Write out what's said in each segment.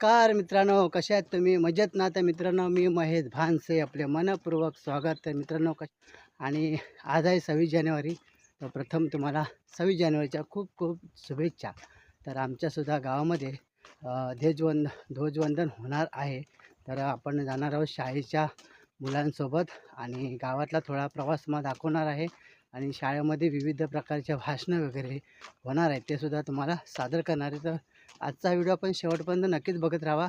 नमस्कार मित्रांनो कसे आहेत तुम्ही? मजेत ना? तर मित्रांनो मी महेश भानसे आपले मनपूर्वक स्वागत तर मित्रांनो. कश आणि आज आहे सव्वीस जानेवारी. तर प्रथम तुम्हाला सव्वीस जानेवारीच्या खूप खूप शुभेच्छा. तर आमच्यासुद्धा गावामध्ये ध्वजवंद ध्वजवंदन होणार आहे. तर आपण जाणार आहोत शाळेच्या मुलांसोबत आणि गावातला थोडा प्रवास मग दाखवणार आहे. आणि शाळेमध्ये विविध प्रकारच्या भाषणं वगैरे होणार आहेत. ते सुद्धा तुम्हाला सादर करणार आहे. तर आजचा व्हिडिओ आपण शेवटपर्यंत नक्कीच बघत राहा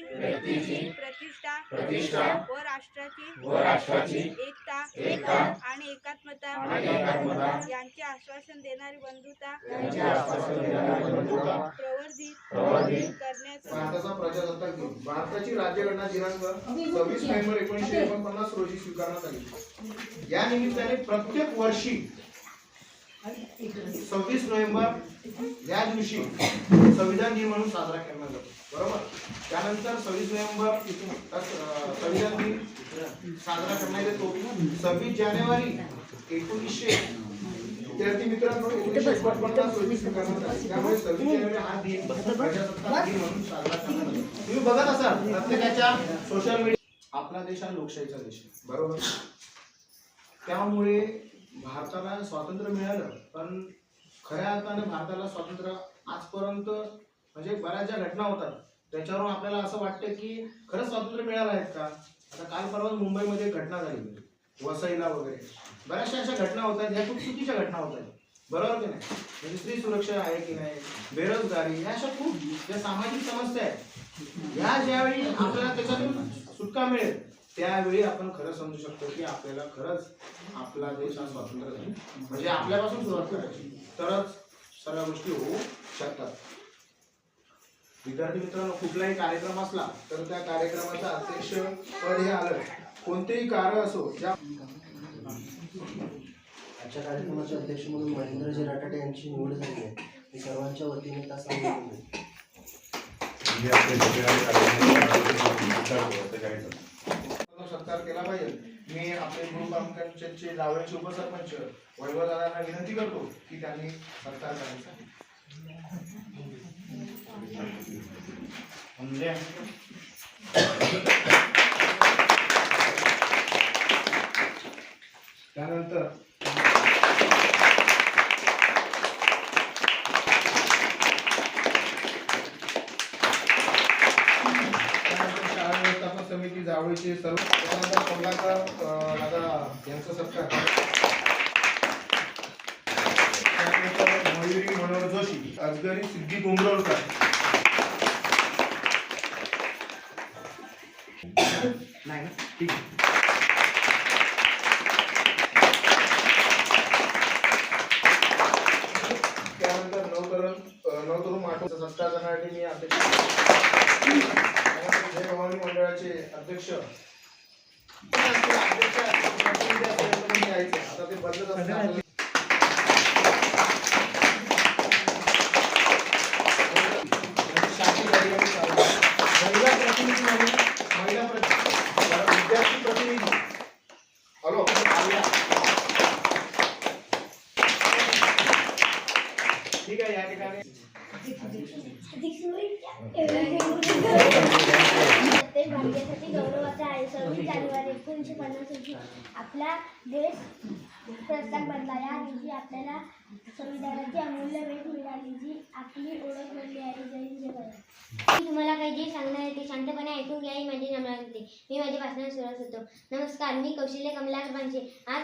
प्रतिष्ठा प्रतिष्ठा व राष्ट्राची व राष्ट्राची एकता एकता आणि एकात्मता आणि एकात्मता. यांचे आश्वासन देणारी बंधुता यांचे आश्वासन देणारी बंधुता. प्रवर्धित प्रवर्धित. करण्याचा भारताचा प्रजासत्ताक दिन. भारताची राज्यघटना दिनांक सव्वीस नोव्हेंबर एकोणीसशे एकोणपन्नास रोजी स्वीकारण्यात आली. या निमित्ताने प्रत्येक वर्षी सव्वीस नोव्हेंबर या दिवशी संविधान दिन म्हणून साजरा केला जातो. बरोबर? त्यानंतर सव्वीस नोव्हेंबर संविधान दिन साजरा करण्यात येतो. सव्वीस जानेवारी एकोणीसशे विद्यार्थी मित्रांनो एकोणीसशे एकोणपन्नास रोजी त्यामुळे सव्वीस जानेवारी हा दिन प्रजासत्ताक दिन म्हणून साजरा करण्यात येतो तुम्ही बघत असाल प्रत्येकाच्या सोशल मीडिया आपला देश हा लोकशाहीचा देश बरोबर? त्यामुळे भारताला स्वातंत्र्य मिळालं पण खऱ्या अर्थाने भारताला स्वातंत्र्य आजपर्यंत म्हणजे बऱ्याच ज्या घटना होतात. त्याच्यावरून आपल्याला असं वाटतं की खरंच स्वातंत्र्य मिळालं आहेत का? आता काल परवा मुंबईमध्ये एक घटना झाली वसईला वगैरे. बऱ्याचशा अशा घटना होतात ह्या खूप चुकीच्या घटना होत आहेत बरोबर की नाही? म्हणजे स्त्री सुरक्षा आहे की नाही? बेरोजगारी ह्या अशा खूप ज्या सामाजिक समस्या आहेत ह्या ज्यावेळी आपल्याला त्याच्यातून सुटका मिळेल त्यावेळी आपण खरं समजू शकतो की आपल्याला खरंच आपला देश हा स्वातंत्र्य झाला. म्हणजे आपल्यापासून सुरुवात करायची. तरच सर्व गोष्टी होऊ शकतात. विद्यार्थी मित्रांनो कुठलाही कार्यक्रम असला तर त्या कार्यक्रमाचं अध्यक्ष पद हे आलं. कोणतेही कार्य असो ज्या आजच्या कार्यक्रमाचे अध्यक्ष म्हणून महेंद्रजी राठाडे यांची निवड झाली आहे. मी सर्वांच्या वतीने त्या सांगितले सत्कार केला पाहिजे. मी आपले ग्रुप पंचायतचे जावळीचे उपसरपंच वैभवदादांना विनंती करतो की त्यांनी सत्कार करायचा. त्यानंतर समिती जावळीचे सर्व कमलाकर दादा यांचा सत्कार मयुरी मनोहर जोशी अजगरी सिद्धी कुंभरवकर नाही ठीक आहे त्यानंतर नवतरुण अं, नवतरुण माठोचा सत्कार करण्यासाठी मी अध्यक्ष अध्यक्ष असतील, अध्यक्ष असतील, प्रतिनिधी असतील, यांच्याकडून घ्यायचं. आता ते बदलत असतात आपल्याला. शाखेत अधिकारी चालू आहे. महिला प्रतिनिधी म्हणून महिला प्रति- विद्यार्थी प्रतिनिधी हॅलो आर्या. ठीक आहे या ठिकाणी देशाची गौरवाचा आहे. सव्वीस जानेवारी एकोणीसशे पन्नास रोजी आपला देश प्रस्थान बनला. या दिवशी आपल्याला संविधानाची अमूल्य भेट मिळाली जी आपली ओळख बनली आहे. जय हिंद मी तुम्हाला काही जे सांगणार आहे ते शांतपणे ऐकून घ्या ही माझी नम्रता मी माझ्या भाषणात सुरुवात होतो. नमस्कार मी कौशल्य कमलाकर पांचे आज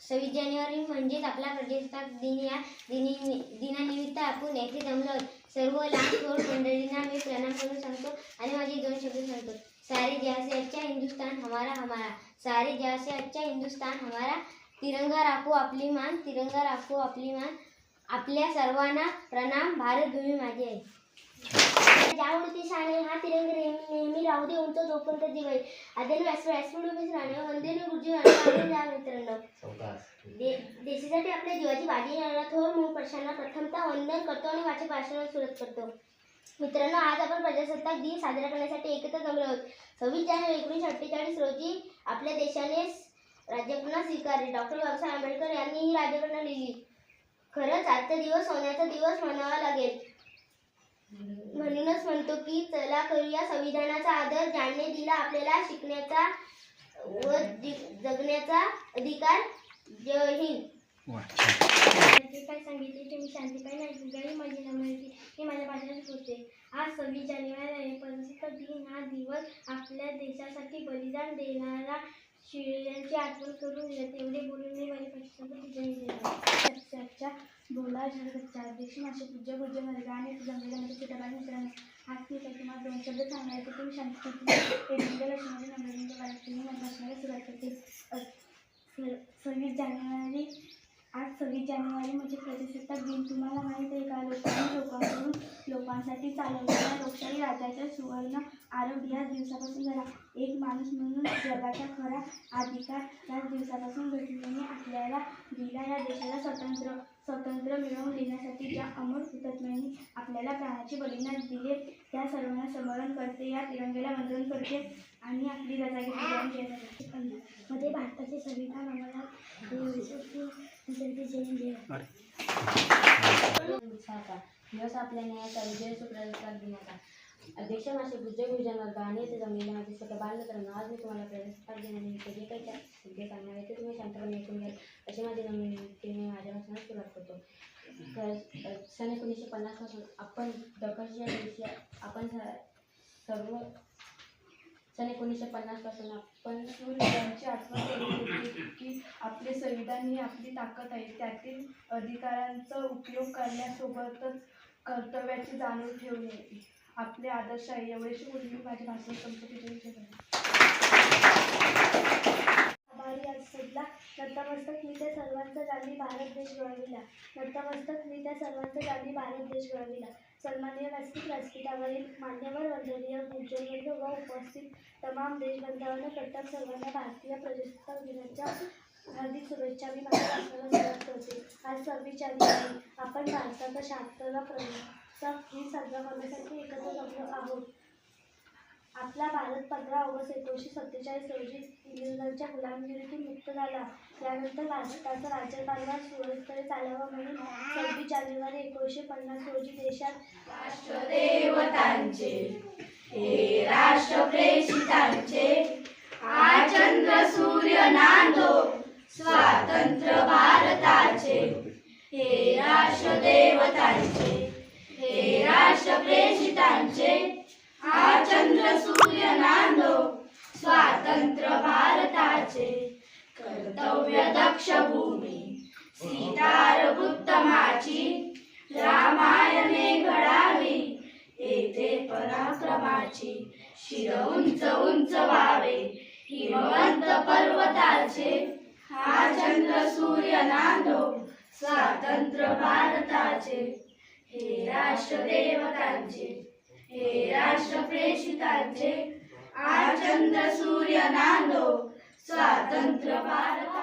सव्वीस जानेवारी म्हणजेच आपला प्रजासत्ताक दिन. या दिनी दिनानिमित्त आपण येथे जमलो सर्व लहान थोर मंडळींना मी प्रणाम करून सांगतो आणि माझे दोन शब्द सांगतो. सारे जहाँ से अच्छा हिंदुस्तान हमारा हमारा। सारे जहाँ से अच्छा हिंदुस्तान हमारा। तिरंगा राखो आपली मान तिरंगा राखो आपली मान। आपल्या सर्वांना प्रणाम भारत भूमी माझी आहे. ज्यामुळे उडती शाणे हा तिरंगा नेहमी नेहमी राहू दे उंच जोपर्यंत जीव आहे आदन राहणे वंदे गुरुजी राहणे मित्रांनो. दे देशासाठी आपल्या जीवाची बाजी घालणारा थोर मूळ प्रशांना प्रथमतः वंदन करतो आणि माझे भाषणाला सुरत करतो. मित्रांनो आज आपण प्रजासत्ताक दिन साजरा करण्यासाठी एकत्र जमलो आहोत. सव्वीस जानेवारी एकोणीसशे अठ्ठेचाळीस रोजी आपल्या देशाने राज्यघटना स्वीकारली. डॉक्टर बाबासाहेब आंबेडकर यांनी ही राज्यघटना लिहिली. खरंच आजचा दिवस सोन्याचा दिवस म्हणावा लागेल. म्हणूनच म्हणतो की चला करूया संविधानाचा आदर. ज्याने दिला आपल्याला शिकण्याचा व जगण्याचा अधिकार. जय हिंद. काय सांगितले ते मी शांतीपाई नाही माझी नम्रती हे माझ्या बाजारात होते. आज सव्वीस जानेवारी आहे प्रजासत्ताक दिन हा दिवस आपल्या देशासाठी बलिदान देणारा शिवरायांची आठवण करून देत एवढे बोलून मी माझ्या भाषणात बोला झाला अध्यक्ष माझे पूज्य पूज्य वर्ग आणि जमलेल्या माझ्या छोट्या बाई आज मी त्याचे मला दोन शब्द सांगायचे तुम्ही शांती लक्ष्मी नम्रतेच्या बाळगतील माझ्या सुरुवात करते. स- सव्वीस जानेवारी आज सव्वीस जानेवारी म्हणजे प्रजासत्ताक दिन. तुम्हाला माहीत आहे का? लोकांनी लोकांकडून लोकांसाठी चालवलेल्या लोकशाही राजाच्या सुवर्ण आरोग्य याच दिवसापासून झाला. एक माणूस म्हणून जगाचा खरा अधिकार याच दिवसापासून घटनेने आपल्याला दिला. या देशाला स्वतंत्र स्वतंत्र मिळवून देण्यासाठी ज्या अमर हुतात्म्यांनी आपल्याला प्राणाचे बलिदान दिले त्या सर्वांना स्मरण करते या तिरंगेला वंदन करते आणि आपली रजा घेतली मध्ये भारताचे संविधान आम्हाला दिवस आपल्या न्यायाचा विजय सुप्रस्कार देण्याचा अध्यक्ष माझे भुजय गुरुजन वर्ग आणि येथे जमलेल्या माझे स्वतः बालमित्रांनो आज मी तुम्हाला प्रजासत्ताक दिनानिमित्त जे काही त्या शब्द सांगणार आहे ते तुम्ही शांतपणे ऐकून घ्याल अशी माझी नम्रते मी माझ्या भाषणात सुरुवात करतो सन एकोणीसशे पन्नासपासून आपण दखलच्या दिवशी आपण सर्व सन एकोणीसशे पन्नासपासून आपण यांची आठवण करून देते की आपले संविधान ही आपली ताकद आहे. त्यातील अधिकारांचा उपयोग करण्यासोबतच कर्तव्याची जाणीव ठेवणे आपले आदर्श आहे. एवढेशी बोलून मी माझे भाषण संपत्ती देऊ नतमस्तक मी त्या सर्वांचा गांधी भारत देश घडविला. नतमस्तक मी त्या सर्वांचा गांधी भारत देश घडविला. सन्मान्य व्यासपीठ व्यासपीठावरील मान्यवर वंदनीय पूज्यवर्ग व उपस्थित तमाम देशबंधावांना प्रत्येक सर्वांना भारतीय प्रजासत्ताक दिनाच्या हार्दिक शुभेच्छा. मी माझ्या भाषणाला सुरुवात करते आज सव्वीस जानेवारी आपण भारताचा शांतता प्रजासत्ताक दिन साजरा करण्यासाठी एकत्र जमलो आहोत. आपला भारत पंधरा ऑगस्ट एकोणीसशे सत्तेचाळीस रोजी इंग्रजांच्या गुलामगिरीतून मुक्त झाला. यानंतर भारताचा राज्यकारभार सुरळीतपणे चालावा म्हणून सव्वीस जानेवारी एकोणीसशे पन्नास रोजी देशात राष्ट्रदेवतांचे हे राष्ट्रप्रेषितांचे आचंद्र सूर्य नांदो. स्वातंत्र्य भारताचे. हे राष्ट्रदेवतांचे हे राष्ट्रप्रेषितांचे चंद्र सूर्य नांदो. स्वातंत्र्य भारताचे. कर्तव्य दक्ष भूमी सीतार उत्तमाची. रामायणे घडावी. येथे पराक्रमाची. शिर उंच उंच व्हावे. हिमवंत पर्वताचे. हा चंद्र सूर्य नांदो स्वातंत्र्य भारताचे. हे राष्ट्र देवतांचे हे राष्ट्र प्रेषितांचे हा चंद्र सूर्य नांदो स्वातंत्र्य भारत